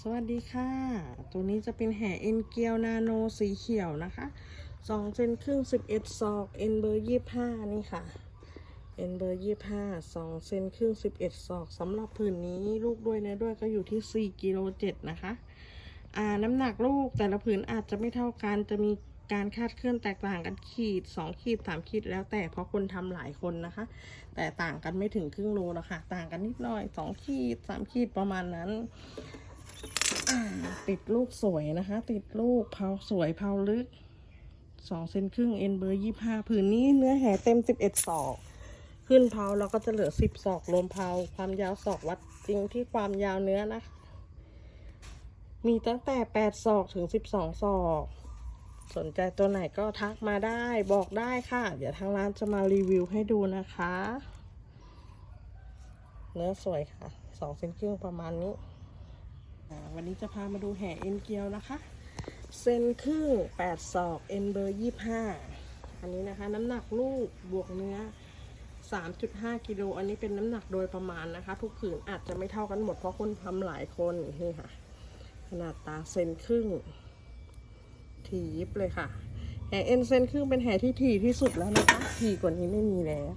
สวัสดีค่ะ ตัวนี้จะเป็นแห่เอ็นเกียวนาโนสีเขียวนะคะสองเซนครึ่งสิบเอ็ดศอกเอ็นเบอร์ยี่ห้านี่ค่ะ เอ็นเบอร์ยี่ห้าสองเซนครึ่งสิบเอ็ดศอกสำหรับผืนนี้ลูกด้วยนะด้วยก็อยู่ที่สี่กิโลเจ็ดนะคะ อ่าน้ำหนักลูกแต่ละผืนอาจจะไม่เท่ากันจะมีการคาดเคลื่อนแตกต่างกันขีดสองขีดสามขีดแล้วแต่เพราะคนทำหลายคนนะคะ แต่ต่างกันไม่ถึงครึ่งโลหรอกค่ะต่างกันนิดหน่อยสองขีดสามขีดประมาณนั้น ติดลูกสวยนะคะ ติดลูกเผาสวยเผาลึกสองเซนครึ่งเอ็นเบอร์ยี่ห้าผืนนี้เนื้อแห่เต็มสิบเอ็ดศอก ขึ้นเผาเราก็จะเหลือสิบศอกรวมเผาความยาวศอกวัดจริงที่ความยาวเนื้อนะ มีตั้งแต่แปดศอกถึงสิบสองศอก สนใจตัวไหนก็ทักมาได้บอกได้ค่ะ เดี๋ยวทางร้านจะมารีวิวให้ดูนะคะ เนื้อสวยค่ะสองเซนครึ่งประมาณนี้ วันนี้จะพามาดูแห่เอ็นเกียวนะคะ เซนครึ่งแปดศอกเอ็นเบอร์ยี่ห้าอันนี้นะคะน้ำหนักลูกบวกเนื้อสามจุดห้ากิโลอันนี้เป็นน้ำหนักโดยประมาณนะคะ ทุกผืนอาจจะไม่เท่ากันหมดเพราะคนทำหลายคนนี่ค่ะ ขนาดตาเซนครึ่ง ถี่ยิบเลยค่ะ แห่เอ็นเซนครึ่งเป็นแห่ที่ถี่ที่สุดแล้วนะคะถี่กว่านี้ไม่มีแล้ว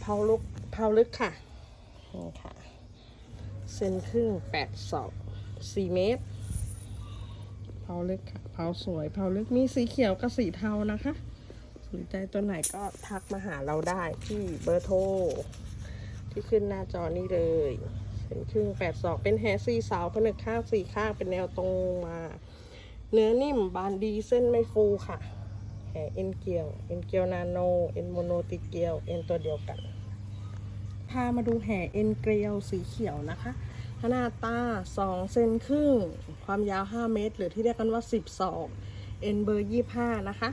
เผาลุกเผาลึกค่ะนี่ค่ะเซนครึ่งแปดศอก สี่เมตรเผาลึกค่ะเผาสวยเผาลึกมีสีเขียวกับสีเทานะคะ สนใจตัวไหนก็ทักมาหาเราได้ที่เบอร์โทรที่ขึ้นหน้าจอนี้เลยเซนครึ่งแปดศอกเป็นแฮซี่สาวผนึกข้างสี่ข้างเป็นแนวตรงมา เนื้อนิ่มบานดีเส้นไม่ฟูค่ะแห่เอ็นเกียว เอ็นเกียวนาโน เอ็นโมโนติเกียว เอ็นตัวเดียวกัน พามาดูแห่เอ็นเกลียวสีเขียวนะคะ ขนาดตา 2 เซนครึ่ง ความยาว 5 เมตร หรือที่เรียกกันว่า 10ศอกเอ็นเบอร์ 25 นะคะ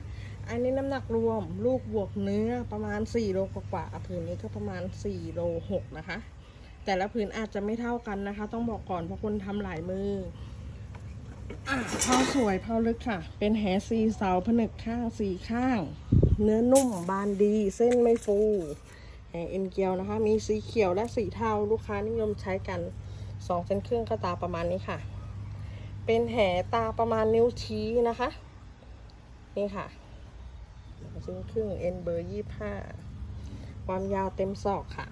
อันนี้น้ำหนักรวมลูกบวกเนื้อประมาณ 4 โลกว่าๆผืนนี้ก็ประมาณ 4 โล 6 นะคะ แต่ละผืนอาจจะไม่เท่ากันนะคะ ต้องบอกก่อนเพราะคนทำหลายมืออะเผาสวยเผาลึกค่ะ เป็นแหสีเสาผนึกข้างสีข้าง เนื้อนุ่มบานดี เส้นไม่ฟูแหเอ็นเกียวนะคะ มีสีเขียวและสีเทาลูกค้านิยมใช้กัน สองเส้นครึ่งก็ตาประมาณนี้ค่ะ เป็นแหตาประมาณนิ้วชี้นะคะ นี่ค่ะสองเส้นครึ่งเอ็นเบอร์ยี่ห้าความยาวเต็มศอกค่ะ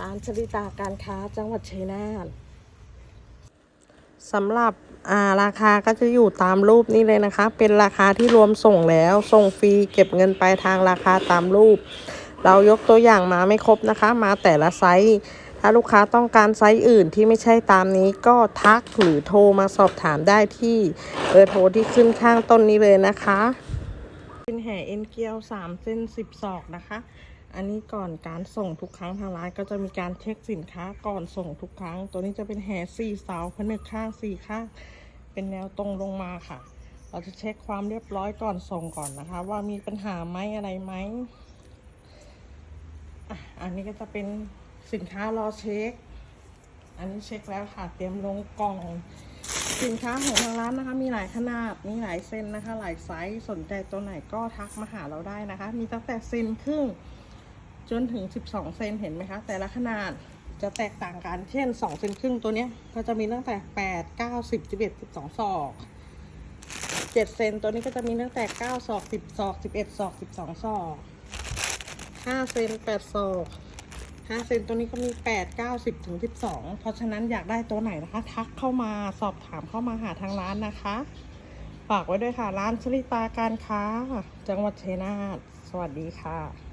ร้านชลิตาการค้าจังหวัดชัยนาทสำหรับอ่าราคาก็จะอยู่ตามรูปนี้เลยนะคะ เป็นราคาที่รวมส่งแล้ว ส่งฟรีเก็บเงินปลายทางราคาตามรูป เรายกตัวอย่างมาไม่ครบนะคะ มาแต่ละไซส์ ถ้าลูกค้าต้องการไซส์อื่นที่ไม่ใช่ตามนี้ก็ทักหรือโทรมาสอบถามได้ที่เบอร์โทรที่ขึ้นข้างต้นนี้เลยนะคะ เป็นแห่เอ็นเกียว3เส้น10ศอกนะคะ อันนี้ก่อนการส่งทุกครั้งทางร้านก็จะมีการเช็คสินค้าก่อนส่งทุกครั้ง ตัวนี้จะเป็นแห่สี่เสาผนึกข้างสี่ข้าง เป็นแนวตรงลงมาค่ะ เราจะเช็คความเรียบร้อยก่อนส่งก่อนนะคะ ว่ามีปัญหาไหมอะไรไหมอันนี้ก็จะเป็น สินค้ารอเช็ค อันนี้เช็คแล้วค่ะ เตรียมลงกล่อง สินค้าของทางร้านนะคะ มีหลายขนาด มีหลายเซนนะคะ หลายไซส์ สนใจตัวไหนก็ทักมาหาเราได้นะคะ มีตั้งแต่เซนครึ่ง จนถึง 12 เซนเห็นไหมคะ แต่ละขนาดจะแตกต่างกัน เช่น 2 เซนครึ่งตัวเนี้ย ก็จะมีตั้งแต่ 8 9 10 11 12 ศอก 7 เซนตัวนี้ก็จะมีตั้งแต่ 9 ศอก 10 ศอก 11 ศอก 12 ศอก 5 เซน8ศอก 5เซนตัวนี้ก็มี8 9 10ถึง12เพราะฉะนั้นอยากได้ตัวไหนนะคะ ทักเข้ามาสอบถามเข้ามาหาทางร้านนะคะ ฝากไว้ด้วยค่ะ ร้านชลิตาการค้า จังหวัดชัยนาทสวัสดีค่ะ